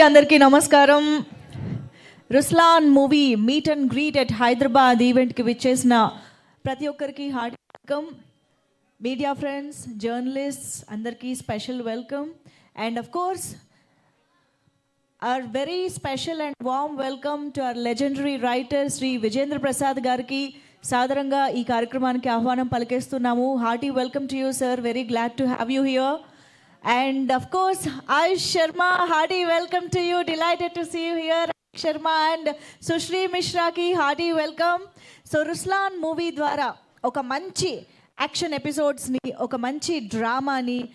అందరికీ నమస్కారం. Ruslan movie meet and greet at Hyderabad ఈవెంట్కి విచ్చేసిన ప్రతి ఒక్కరికి heart welcome media friends journalists అందరికీ special welcome. And of course are very special and warm welcome to our legendary writer Shri Vijendra Prasad గారికి. సాధారణంగా ఈ కార్యక్రమానికి ఆహ్వానం పలికేస్తున్నాము. Hearty welcome to you sir. Very glad to have you here. And of course Ayush Sharma hearty welcome to you delighted to see you here Sharma and Sushree మిశ్రాకి hearty welcome so Ruslan movie ద్వారా ఒక మంచి action ఎపిసోడ్స్ని ఒక మంచి డ్రామాని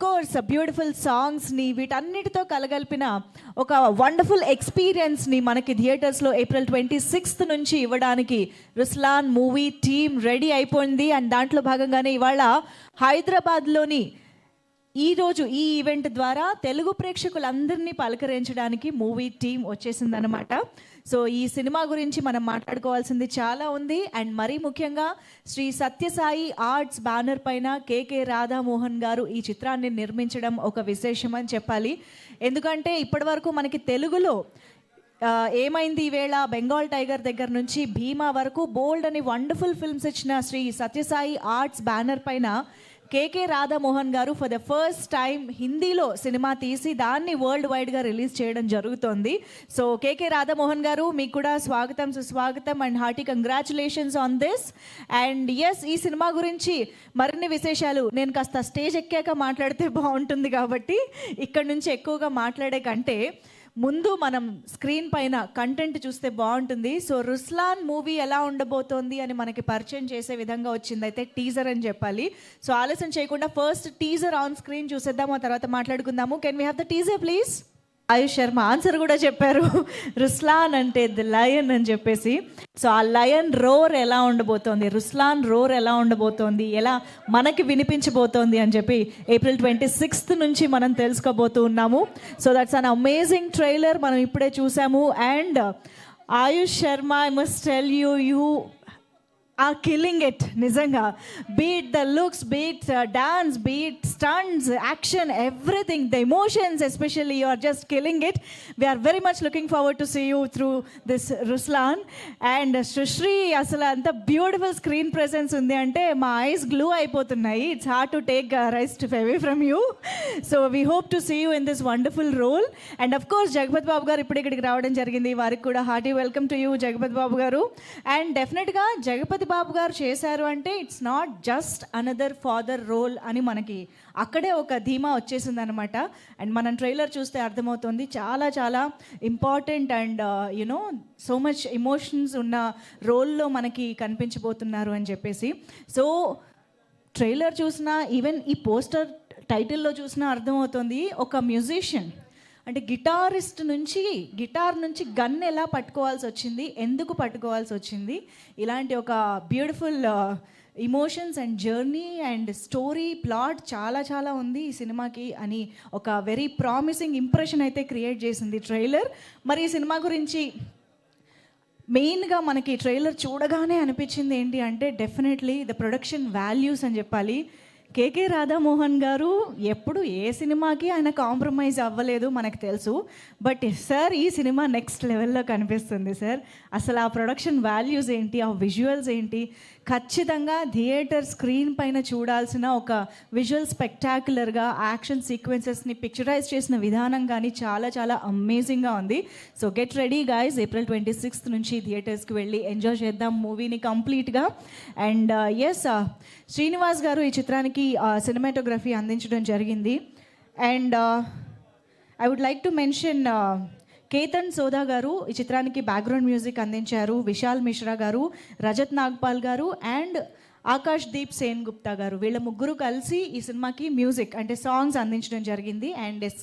course beautiful సాంగ్స్ని వీటన్నిటితో కలగలిపిన ఒక wonderful ఎక్స్పీరియన్స్ని మనకి థియేటర్స్లో ఏప్రిల్ ట్వంటీ సిక్స్త్ నుంచి ఇవ్వడానికి రుస్లాన్ మూవీ టీమ్ రెడీ అయిపోయింది. అండ్ దాంట్లో భాగంగానే ఇవాళ హైదరాబాద్లోని ఈ రోజు ఈ ఈవెంట్ ద్వారా తెలుగు ప్రేక్షకులందరినీ పలకరించడానికి మూవీ టీం వచ్చేసిందనమాట సో ఈ సినిమా గురించి మనం మాట్లాడుకోవాల్సింది చాలా ఉంది. అండ్ మరీ ముఖ్యంగా శ్రీ సత్యసాయి ఆర్ట్స్ బ్యానర్ పైన కేకే రాధామోహన్ గారు ఈ చిత్రాన్ని నిర్మించడం ఒక విశేషం అని చెప్పాలి. ఎందుకంటే ఇప్పటివరకు మనకి తెలుగులో ఏమైంది ఈవేళ బెంగాల్ టైగర్ దగ్గర నుంచి భీమా వరకు బోల్డ్ అని వండర్ఫుల్ ఫిల్మ్స్ ఇచ్చిన శ్రీ సత్యసాయి ఆర్ట్స్ బ్యానర్ పైన కేకే రాధామోహన్ గారు ఫర్ ద ఫస్ట్ టైం హిందీలో సినిమా తీసి దాన్ని వరల్డ్ వైడ్గా రిలీజ్ చేయడం జరుగుతోంది. సో కేకే రాధామోహన్ గారు మీకు కూడా స్వాగతం సుస్వాగతం and hearty congratulations on this and yes ఈ సినిమా గురించి మరిన్ని విశేషాలు నేను కాస్త స్టేజ్ ఎక్కాక మాట్లాడితే బాగుంటుంది కాబట్టి ఇక్కడ నుంచి ఎక్కువగా మాట్లాడే కంటే ముందు మనం స్క్రీన్ పైన కంటెంట్ చూస్తే బాగుంటుంది. సో రుస్లాన్ మూవీ ఎలా ఉండబోతోంది అని మనకి పరిచయం చేసే విధంగా వచ్చింది అయితే టీజర్ అని చెప్పాలి. సో ఆలస్యం చేయకుండా ఫస్ట్ టీజర్ ఆన్ స్క్రీన్ చూసేద్దాము ఆ తర్వాత మాట్లాడుకుందాము. Can we have the teaser please Ayush Sharma answer కూడా చెప్పారు. రుస్లాన్ అంటే ది లయన్ అని చెప్పేసి. సో ఆ లయన్ రోర్ ఎలా ఉండబోతోంది? రుస్లాన్ రోర్ ఎలా ఉండబోతోంది? ఎలా మనకి వినిపించబోతోంది అని చెప్పి ఏప్రిల్ ట్వంటీ సిక్స్త్ నుంచి మనం తెలుసుకోబోతూ ఉన్నాము. So that's an amazing trailer మనం ఇప్పుడే చూసాము. And Ayush Sharma I must tell you you are killing it నిజంగా. Beat the looks beat dance beat stunts action everything the emotions especially you are just killing it we're very much looking forward to see you through this Ruslan and Sushree అసలు అంత beautiful screen presence ఉంది అంటే మా eyes glue అయిపోతున్నాయి. It's hard to take rest away from you so we hope to see you in this wonderful role and of course Jagapath Babu గారు ఇప్పుడు ఇక్కడికి రావడం జరిగింది. వారికి కూడా hearty welcome to you Jagapathi Babu గారు. And డెఫినెట్గా జగపతి బాబు గారు చేశారు అంటే it's not just another father role అని మనకి అక్కడే ఒక ధీమా వచ్చేసింది అనమాట అండ్ మనం ట్రైలర్ చూస్తే అర్థమవుతుంది చాలా చాలా important and you know so much emotions ఉన్న రోల్లో మనకి కనిపించబోతున్నారు అని చెప్పేసి. సో ట్రైలర్ చూసినా ఈవెన్ ఈ పోస్టర్ టైటిల్లో చూసినా అర్థమవుతుంది ఒక మ్యూజిషియన్ అంటే గిటారిస్ట్ నుంచి గిటార్ నుంచి గన్ ఎలా పట్టుకోవాల్సి వచ్చింది ఎందుకు పట్టుకోవాల్సి వచ్చింది ఇలాంటి ఒక beautiful emotions and journey and story plot చాలా చాలా ఉంది ఈ సినిమాకి అని ఒక వెరీ ప్రామిసింగ్ ఇంప్రెషన్ అయితే క్రియేట్ చేసింది ట్రైలర్ మరి ఈ సినిమా గురించి మెయిన్గా మనకి ట్రైలర్ చూడగానే అనిపించింది ఏంటి అంటే డెఫినెట్లీ ద ప్రొడక్షన్ వాల్యూస్ అని చెప్పాలి. కేకే రాధామోహన్ గారు ఎప్పుడు ఏ సినిమాకి ఆయన కాంప్రమైజ్ అవ్వలేదు మనకు తెలుసు. బట్ సార్ ఈ సినిమా నెక్స్ట్ లెవెల్లో కనిపిస్తుంది సార్. అసలు ఆ ప్రొడక్షన్ వాల్యూస్ ఏంటి? ఆ విజువల్స్ ఏంటి? ఖచ్చితంగా థియేటర్ స్క్రీన్ పైన చూడాల్సిన ఒక విజువల్ స్పెక్టాక్యులర్గా యాక్షన్ సీక్వెన్సెస్ని పిక్చరైజ్ చేసిన విధానం కానీ చాలా చాలా అమేజింగ్గా ఉంది. So get ready guys April twenty sixth నుంచి థియేటర్స్కి వెళ్ళి ఎంజాయ్ చేద్దాం మూవీని కంప్లీట్గా అండ్ ఎస్ శ్రీనివాస్ గారు ఈ చిత్రానికి uh, సినిమాటోగ్రఫీ అందించడం జరిగింది. And I would like to mention Ketan Sodha గారు ఈ చిత్రానికి బ్యాక్గ్రౌండ్ మ్యూజిక్ అందించారు. విశాల్ మిశ్రా గారు రజత్ నాగ్పాల్ గారు అండ్ ఆకాష్ దీప్ సేన్ గుప్తా గారు. వీళ్ళ ముగ్గురు కలిసి ఈ సినిమాకి మ్యూజిక్ అంటే సాంగ్స్ అందించడం జరిగింది. And S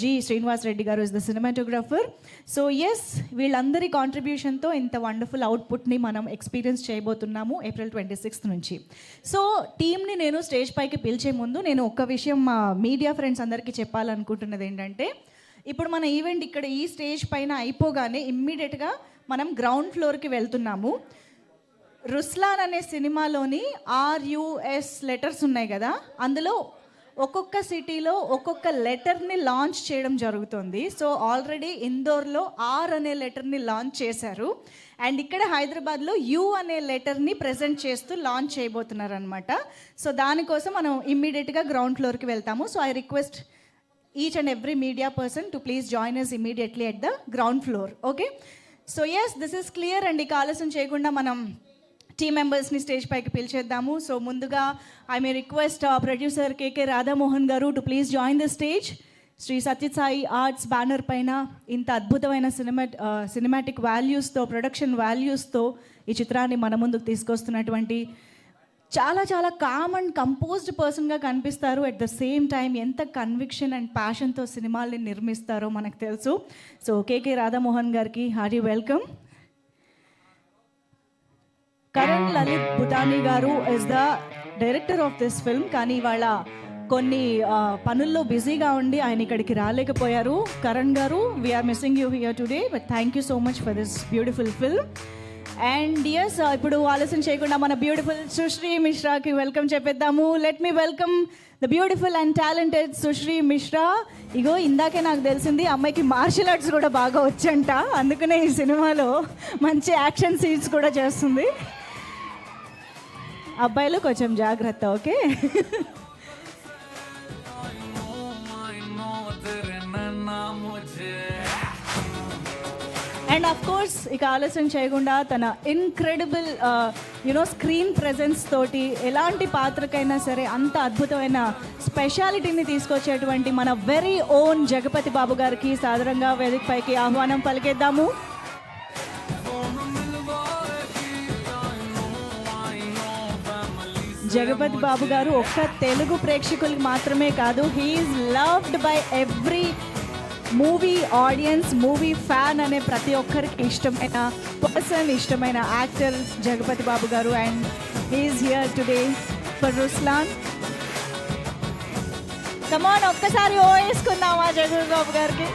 G Srinivas Reddy గారు is the cinematographer so yes వీళ్ళందరి కాంట్రిబ్యూషన్తో ఇంత వండర్ఫుల్ అవుట్పుట్ని మనం ఎక్స్పీరియన్స్ చేయబోతున్నాము ఏప్రిల్ ట్వంటీ సిక్స్త్ నుంచి సో టీంని నేను స్టేజ్ పైకి పిలిచే ముందు నేను ఒక్క విషయం మా మీడియా ఫ్రెండ్స్ అందరికీ చెప్పాలనుకుంటున్నది ఏంటంటే ఇప్పుడు మన ఈవెంట్ ఇక్కడ ఈ స్టేజ్ పైన అయిపోగానే ఇమ్మీడియట్గా మనం గ్రౌండ్ ఫ్లోర్కి వెళ్తున్నాము. రుస్లాన్ అనే సినిమాలోని ఆర్యుఎస్ లెటర్స్ ఉన్నాయి కదా అందులో ఒక్కొక్క సిటీలో ఒక్కొక్క లెటర్ని లాంచ్ చేయడం జరుగుతుంది. సో ఆల్రెడీ ఇందోర్లో ఆర్ అనే లెటర్ని లాంచ్ చేశారు. అండ్ ఇక్కడ హైదరాబాద్లో యు అనే లెటర్ని ప్రజెంట్ చేస్తూ లాంచ్ చేయబోతున్నారు అనమాట సో దానికోసం మనం ఇమ్మీడియట్గా గ్రౌండ్ ఫ్లోర్కి వెళ్తాము. So I request each and every media person to please join us immediately at the ground floor okay so yes this is clear and ఇక ఆలస్యం చేయకుండా మనం టీమ్ మెంబర్స్ని స్టేజ్ పైకి పిలిచేద్దాము. సో ముందుగా I may request producer KK Radhamohan garu to please join the stage Shri Sathya Sai arts banner పైన ఇంత అద్భుతమైన సినిమా సినిమాటిక్ వాల్యూస్తో ప్రొడక్షన్ వాల్యూస్తో ఈ చిత్రాన్ని మన ముందుకు తీసుకొస్తున్నటువంటి చాలా చాలా కామ్ అండ్ కంపోజ్డ్ పర్సన్గా కనిపిస్తారు. అట్ ద సేమ్ టైం ఎంత కన్విక్షన్ అండ్ ప్యాషన్తో సినిమాల్ని నిర్మిస్తారో మనకు తెలుసు. సో కేకే రాధామోహన్ గారికి హార్డీ వెల్కమ్. కరణ్ లలిత్ భుటానీ గారు is the director of this film కానీ ఇవాళ కొన్ని పనుల్లో బిజీగా ఉండి ఆయన ఇక్కడికి రాలేకపోయారు. కరణ్ గారు we're missing you here today but thank you so much for this beautiful film and yes uh, ఇప్పుడు ఆలోచన చేయకుండా మన బ్యూటిఫుల్ సుశ్రీ మిశ్రాకి welcome చెప్పేద్దాము. Let me welcome the beautiful and talented Sushree Mishra. ఇగో ఇందాకే నాకు తెలిసింది అమ్మాయికి మార్షల్ ఆర్ట్స్ కూడా బాగా వచ్చంట. అందుకనే ఈ సినిమాలో మంచి యాక్షన్ సీన్స్ కూడా చేస్తుంది. అబ్బాయిలు కొంచెం జాగ్రత్త ఓకే అండ్ ఆఫ్ కోర్స్ ఇక ఆలస్యం చేయకుండా తన ఇన్క్రెడిబుల్ యునో స్క్రీన్ ప్రెజెన్స్ తోటి ఎలాంటి పాత్రకైనా సరే అంత అద్భుతమైన స్పెషాలిటీని తీసుకొచ్చేటువంటి మన వెరీ ఓన్ జగపతి బాబు గారికి సాధారణంగా వేదిక పైకి ఆహ్వానం పలికేద్దాము. జగపతి బాబు గారు ఒక్క తెలుగు ప్రేక్షకులకి మాత్రమే కాదు he's loved by every movie audience movie fan అనే ప్రతి ఒక్కరికి ఇష్టమైన పర్సన్ ఇష్టమైన యాక్టర్ జగపతి బాబు గారు and he's here today for Ruslan come on ఒక్కసారి ఓ వేసుకుందామా జగపతి బాబు గారికి?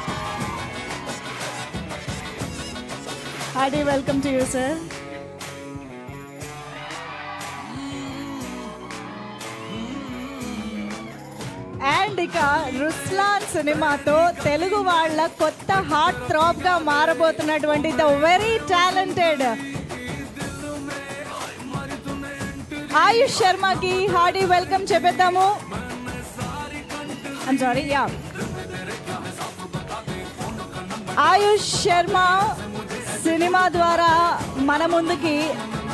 Hearty welcome to you sir and ఇక రుస్లాన్ సినిమాతో తెలుగు వాళ్ళ కొత్త హార్ట్ థ్రాప్గా మారబోతున్నటువంటి ద వెరీ టాలెంటెడ్ ఆయుష్ శర్మకి hearty welcome చెప్పేద్దాము. Sorry yeah Ayush Sharma cinema ద్వారా మన ముందుకి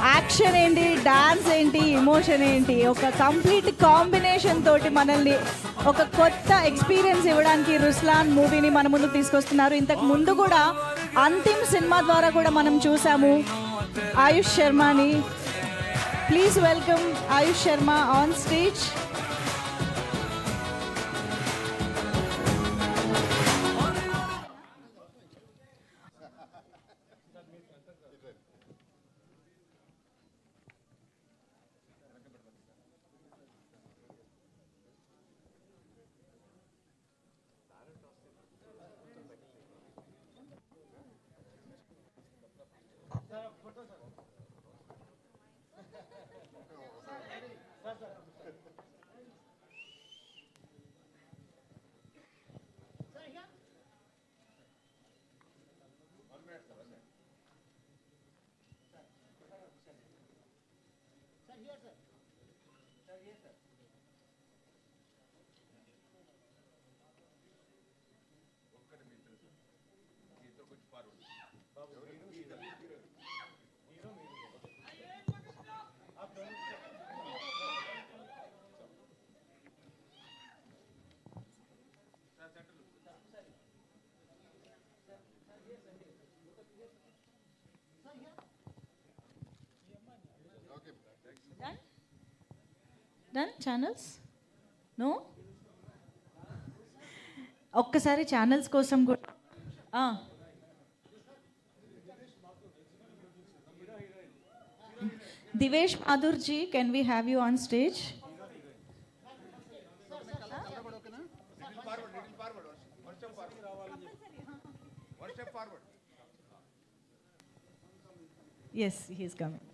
యాక్షన్ ఏంటి డాన్స్ ఏంటి ఇమోషన్ ఏంటి ఒక కంప్లీట్ కాంబినేషన్ తోటి మనల్ని ఒక కొత్త ఎక్స్పీరియన్స్ ఇవ్వడానికి రుస్లాన్ మూవీని మన ముందు తీసుకొస్తున్నారు. ఇంతకు ముందు కూడా అంతిమ్ సినిమా ద్వారా కూడా మనం చూసాము. Ayush శర్మని. Please welcome Ayush Sharma on stage sir photo sir sir sir Done? Channels? No? ఒక్కసారి ఛానల్స్ కోసం కూడా ఆ. Divesh Madhurji can we have you on stage yes he's coming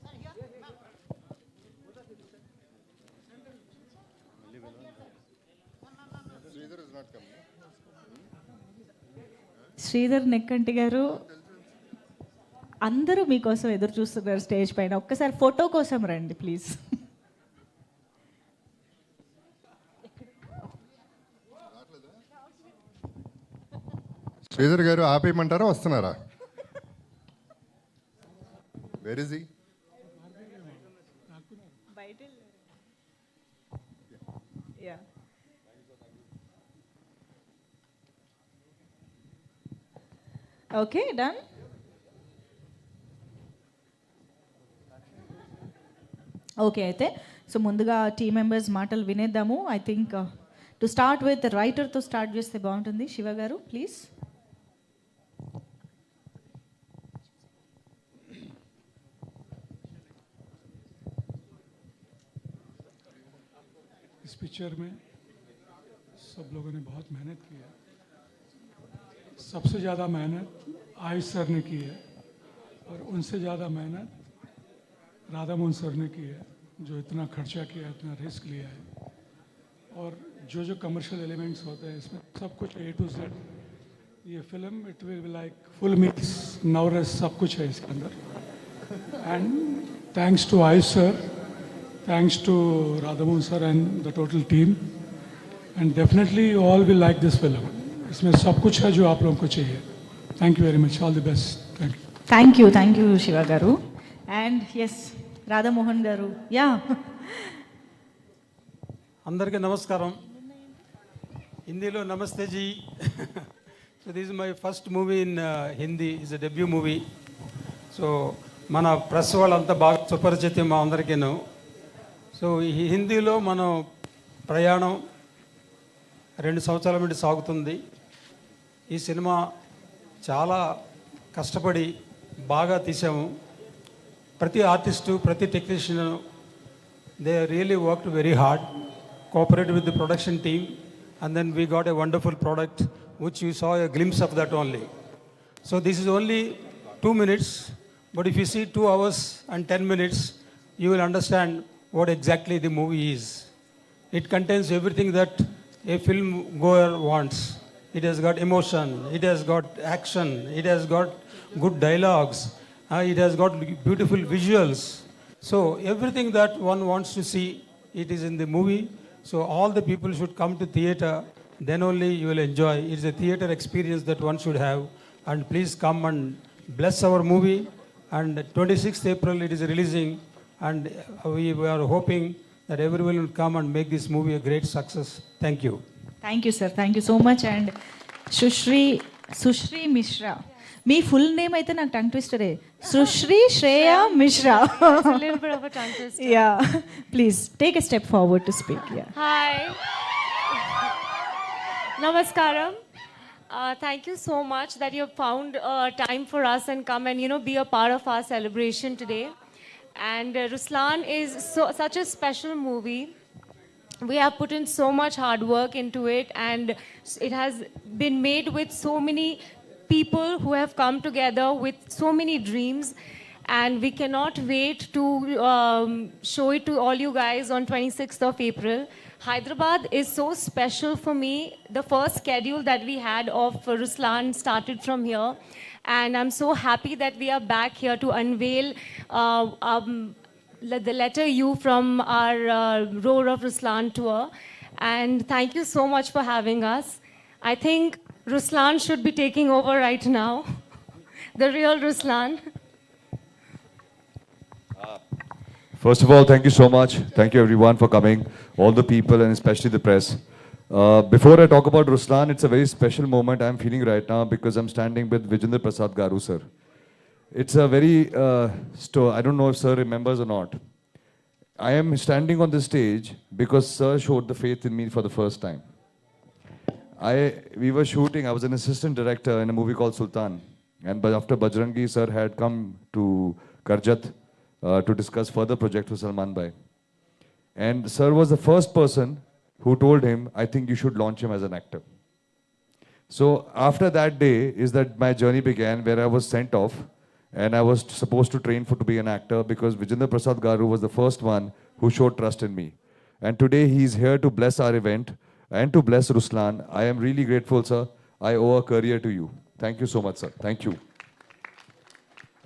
Sridhar Nekkanti గారు అందరూ మీకోసం ఎదురు చూస్తున్నారు స్టేజ్ పైన. ఒక్కసారి ఫోటో కోసం రండి ప్లీజ్. శ్రీధర్ గారు ఆపేయమంటారా వస్తున్నారా? Where is okay done okay అయితే సో ముందుగా టీం మెంబర్స్ మాటలు వినేద్దాము I think to start with రైటర్తో start చేస్తే బాగుంటుంది శివ గారు ప్లీజ్ इस पिक्चर में सब लोगों ने बहुत मेहनत की है सबसे ज़्यादा मेहनत आयुष सर ने की है और उनसे ज़्यादा मेहनत राधा मोहन सर ने की है, जो इतना खर्चा किया है इतना रिस्क लिया है और जो जो कमर्शियल एलिमेंट्स होते हैं, इसमें सब कुछ ए टू जेड ये film it will be like full mix नवरस, सब कुछ है इसके अंदर and thanks to Ayush sir, thanks to Radhamohan sir and the total team. And definitely you all will this film. इसमें सब कुछ है जो आप लोगों को चाहिए thank you very much all the best thank you thank you thank you Shiva garu and S Radha Mohan గారు యా అందరికీ నమస్కారం హిందీలో నమస్తే G so this my first movie in Hindi is a debut movie so మన press వాళ్ళంతా బాగా సుపరిచితం మా అందరికీను so ఈ హిందీలో మనం ప్రయాణం రెండు సంవత్సరాల నుండి సాగుతుంది ఈ సినిమా చాలా కష్టపడి బాగా తీసాము ప్రతి ఆర్టిస్టు ప్రతి technician they really worked very hard cooperate with the production team and then we got a wonderful product which you saw a glimpse of that only. So this is only two minutes but if you see two hours and ten minutes you will understand what exactly the movie is. It contains everything that a film goer wants. It has got emotion, it has got action, it has got good dialogues, uh, it has got beautiful visuals. So everything that one wants to see, it is in the movie. So all the people should come to theater. Then only you will enjoy. It's a theater experience that one should have. And please come and bless our movie. And 26th April it is releasing. And we, we are hoping that everyone will come and make this movie a great success. Thank you. Thank you sir thank you so much and Sushree Sushree Mishra me full name అయితే నాకు tongue ట్విస్టరే Sushree Shreya Mishra It's a little bit of a tongue twister. Yeah please take a step forward to speak yeah Hi. Namaskaram. Uh, thank you so much that you have found uh, time for us and come and you know be a part of our celebration today. And uh, Ruslan is so such a special movie. We have put in so much hard work into it, and it has been made with so many people who have come together with so many dreams and we cannot wait to um, show it to all you guys on 26th of April. Hyderabad is so special for me. The first schedule that we had of Ruslan started from here, and I'm so happy that we are back here to unveil uh, um, the letter U from our uh, Roar of Ruslan tour. And thank you so much for having us. I think Ruslan should be taking over right now. the real Ruslan. First of all, thank you so much. Thank you everyone for coming, all the people and especially the press. Uh, before I talk about Ruslan, it's a very special moment I'm feeling right now because I'm standing with Vijender Prasad Garu sir. It's a very, uh, I don't know if sir remembers or not. I am standing on the stage because sir showed the faith in me for the first time. I we were shooting. I was an assistant director in a movie called Sultan, and but after Bajrangi sir had come to Karjat uh, to discuss further project with Salman Bhai, and sir was the first person who told him, "I think you should launch him as an actor." So after that day is that my journey began, where I was sent off, and I was supposed to train for to be an actor because Vijender Prasad Garu was the first one who showed trust in me, and today he is here to bless our event and to bless Ruslan. I am really grateful, sir. I owe a career to you. Thank you so much, sir. Thank you.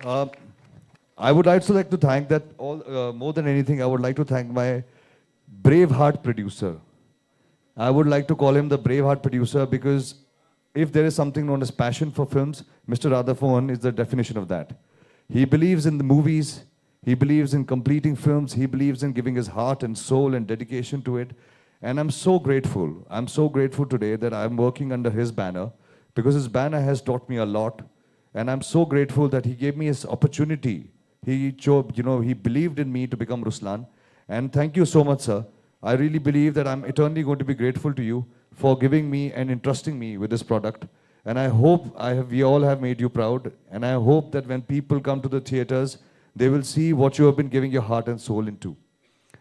Uh, I would also like to thank that all uh, more than anything. I would like to thank my brave heart producer. I would like to call him the brave heart producer because if there is something known as passion for films, Mr. Radhaphone is the definition of that. He believes in the movies. He believes in completing films. He believes in giving his heart and soul and dedication to it. And I'm so grateful. I'm so grateful today that I'm working under his banner because his banner has taught me a lot. And I'm so grateful that he gave me his opportunity. He chose, you know, he believed in me to become Ruslan. And thank you so much, sir. I really believe that I'm eternally going to be grateful to you for giving me and entrusting me with this product. And I hope I have, we all have made you proud. And I hope that when people come to the theaters, they will see what you have been giving your heart and soul into.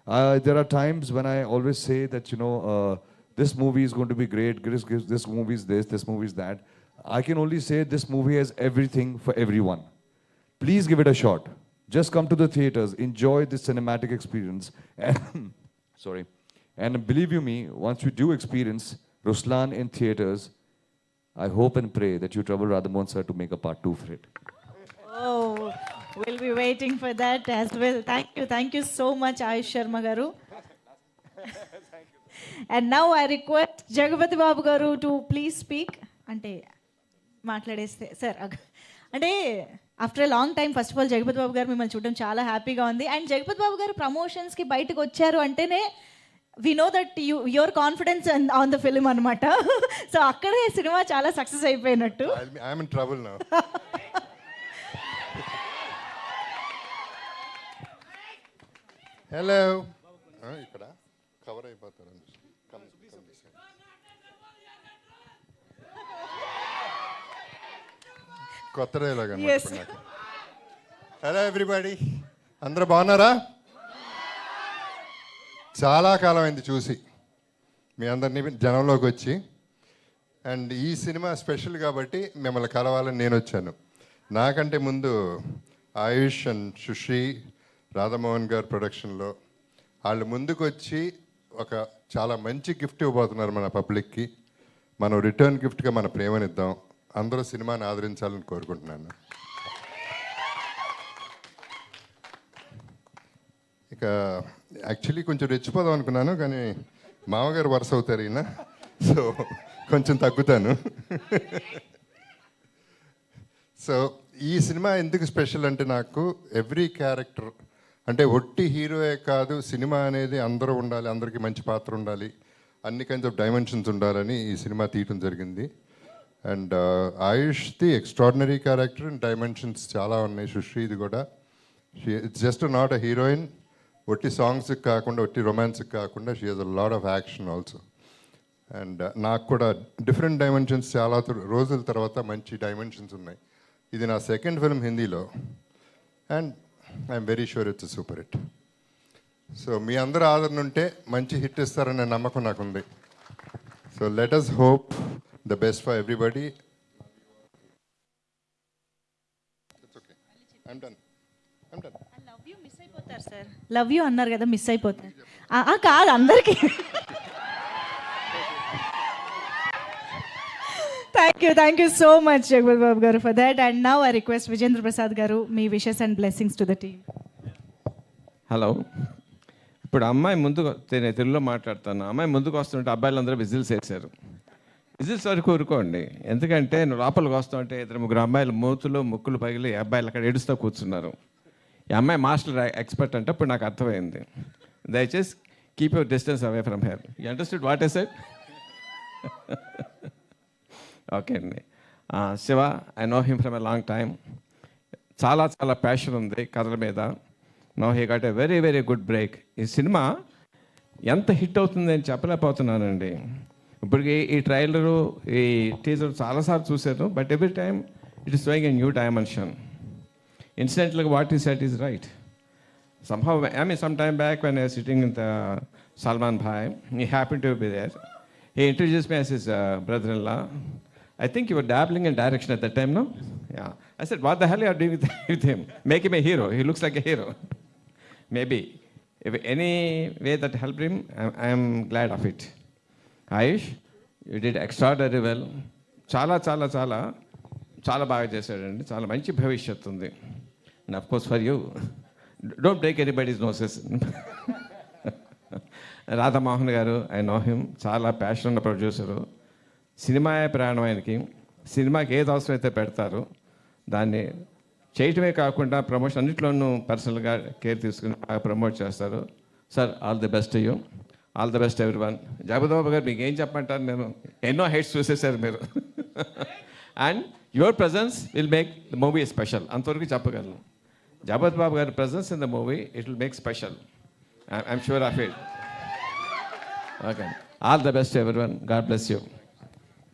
Uh, there are times when I always say that, you know, uh, this movie is going to be great, this, this movie is this, this movie is that. I can only say this movie has everything for everyone. Please give it a shot. Just come to the theaters, enjoy this cinematic experience. Sorry. And believe you me, once you do experience Ruslan in theaters, I hope and pray that you trouble Radhamon sir to make a part two for it. Oh, we'll be waiting for that as well. Thank you. Thank you so much, Ayush Sharma garu. And now I request Jagapati Babu garu to please speak. అంటే మాట్లాడేస్తే sir అంటే after a long time first of all Jagapathi Babu గారు మిమ్మల్ని చూడడం చాలా హ్యాపీగా ఉంది. And Jagapathi Babu గారు ప్రమోషన్స్కి బయటకు వచ్చారు అంటేనే we know that you your confidence on the film అనమాట సో అక్కడే సినిమా చాలా సక్సెస్ అయిపోయినట్టు. ట్రబుల్ హలో ఇక్కడ కవర్ అయిపోతారు. కొత్త డైలాగ్. అనమాట హలో ఎవ్రీబడి అందరూ బాగున్నారా? చాలా కాలం అయింది చూసి. మీ అందరినీ జనంలోకి వచ్చి. అండ్ ఈ సినిమా స్పెషల్ కాబట్టి మిమ్మల్ని కలవాలని నేను వచ్చాను. నాకంటే ముందు ఆయుష్ అండ్ సుశ్రీ రాధామోహన్ గారు ప్రొడక్షన్లో వాళ్ళు ముందుకు వచ్చి ఒక చాలా మంచి గిఫ్ట్ ఇవ్వబోతున్నారు మన పబ్లిక్కి. మనం రిటర్న్ గిఫ్ట్గా మన ప్రేమనిద్దాం. అందరూ సినిమాని ఆదరించాలని కోరుకుంటున్నాను. ఇక యాక్చువల్లీ కొంచెం రెచ్చిపోదాం అనుకున్నాను కానీ మామగారు వరుస అవుతారు ఈయన. సో కొంచెం తగ్గుతాను. సో ఈ సినిమా ఎందుకు స్పెషల్ అంటే నాకు ఎవ్రీ క్యారెక్టర్ అంటే ఒట్టి హీరోయే కాదు సినిమా అనేది అందరూ ఉండాలి అందరికీ మంచి పాత్ర ఉండాలి అన్ని కైండ్స్ ఆఫ్ డైమెన్షన్స్ ఉండాలని ఈ సినిమా తీయటం జరిగింది. అండ్ ఆయుష్ది ఎక్స్ట్రాడినరీ క్యారెక్టర్ అండ్ డైమెన్షన్స్ చాలా ఉన్నాయి. సుశ్రీది కూడా. It's just not a heroine ఒట్టి సాంగ్స్కి కాకుండా ఒట్టి రొమాన్స్కి కాకుండా she has a lot of action also and నాకు కూడా డిఫరెంట్ డైమెన్షన్స్ చాలా రోజుల తర్వాత మంచి డైమెన్షన్స్ ఉన్నాయి. ఇది నా సెకండ్ ఫిల్మ్ హిందీలో. And I'm very sure it's super hit so మీ అందరూ ఆదరణ ఉంటే మంచి హిట్ ఇస్తారనే నమ్మకం నాకుంది. So let us hope the best for everybody I'm done I'm done love you miss అయిపోతారు సార్ లవ్ యూ అన్నారు కదా మిస్ అయిపోతారు. కాదు అందరికీ. Thank you thank you so much Jagapati Babu garu for that and now I request Vijendra Prasad garu me wishes and blessings to the team hello ఇప్పుడు అమ్మాయి ముందుకు నేను తెలుగులో మాట్లాడుతాను అమ్మాయి ముందుకు వస్తుంటే అబ్బాయిలందరూ విజిల్స్ వేశారు విజిల్స్ వరకు ఊరుకోండి. ఎందుకంటే నువ్వు లోపలికి వస్తుంటే ఇద్దరు ముగ్గురు అమ్మాయిలు మూతులు ముక్కులు పగిలి అబ్బాయిలు అక్కడ ఏడుస్తూ కూర్చున్నారు. ఈ అమ్మాయి మాస్టర్ ఎక్స్పర్ట్ అంటే ఇప్పుడు నాకు అర్థమైంది. దయచేసి keep your distance away from here you understood what is it okay అండి. Shiva I know him from a long time చాలా చాలా ప్యాషన్ ఉంది కథల మీద. No he got a very very good break ఈ సినిమా ఎంత హిట్ అవుతుంది అని చెప్పలేకపోతున్నానండి. ఇప్పటికి ఈ ట్రైలరు ఈ టీజర్ చాలాసార్లు చూశాను but every time it is doing a new dimension ఇన్సిడెంట్లకు what is set is right somehow I mean some time back when I was sitting in the Salman Bhai, he happened to be there. He introduced me as his uh, brother-in-law. I think you were dabbling in direction at that time, no? Yeah. I said, what the hell are you doing with, with him? Make him a hero. He looks like a hero. Maybe. If any way that helped him, I am glad of it. Ayush you did extraordinary well చాలా చాలా చాలా చాలా బాగా చేశాడండి. చాలా మంచి భవిష్యత్తు ఉంది. And of course for you don't take anybody's noses Radhamohan garu I know him చాలా ప్యాషన్ ఉన్న ప్రొడ్యూసరు సినిమాయే ప్రాణం ఆయనకి. సినిమాకి ఏది అవసరమైతే పెడతారు. దాన్ని చేయటమే కాకుండా ప్రమోషన్ అన్నింటిలోనూ పర్సనల్గా కేర్ తీసుకుని బాగా ప్రమోట్ చేస్తారు. Sir all the best you all the best ఎవరి వన్ జగపతిబాబు గారు మీకు ఏం చెప్పంటారు నేను? ఎన్నో హైట్స్ చూసేసారు మీరు. And your presence will make the movie special అంతవరకు చెప్పగలను. జగపతి బాబు గారి presence in the movie it will make special I'm sure of it okay all the best everyone God bless you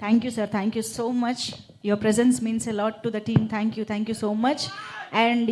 thank you sir thank you so much your presence means a lot to the team. Thank you. Thank you so much. And